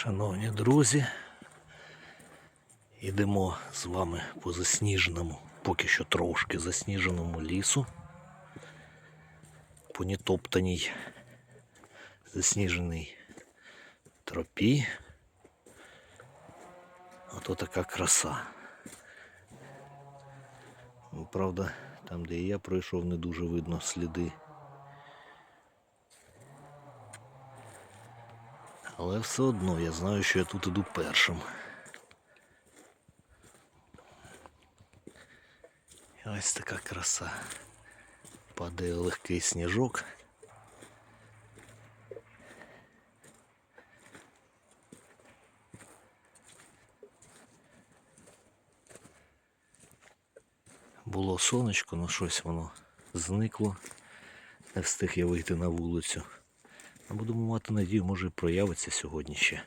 Шановні друзі, йдемо з вами по засніженому, поки що трошки засніженому лісу, по нетоптаній засніженій тропі. Ото така краса. Ну, правда, там, де і я пройшов, не дуже видно сліди. Але все одно я знаю, що я тут іду першим. Ось така краса. Падає легкий сніжок. Було сонечко, але щось воно зникло. Не встиг я вийти на вулицю. Будемо мати надію, може проявиться сьогодні ще.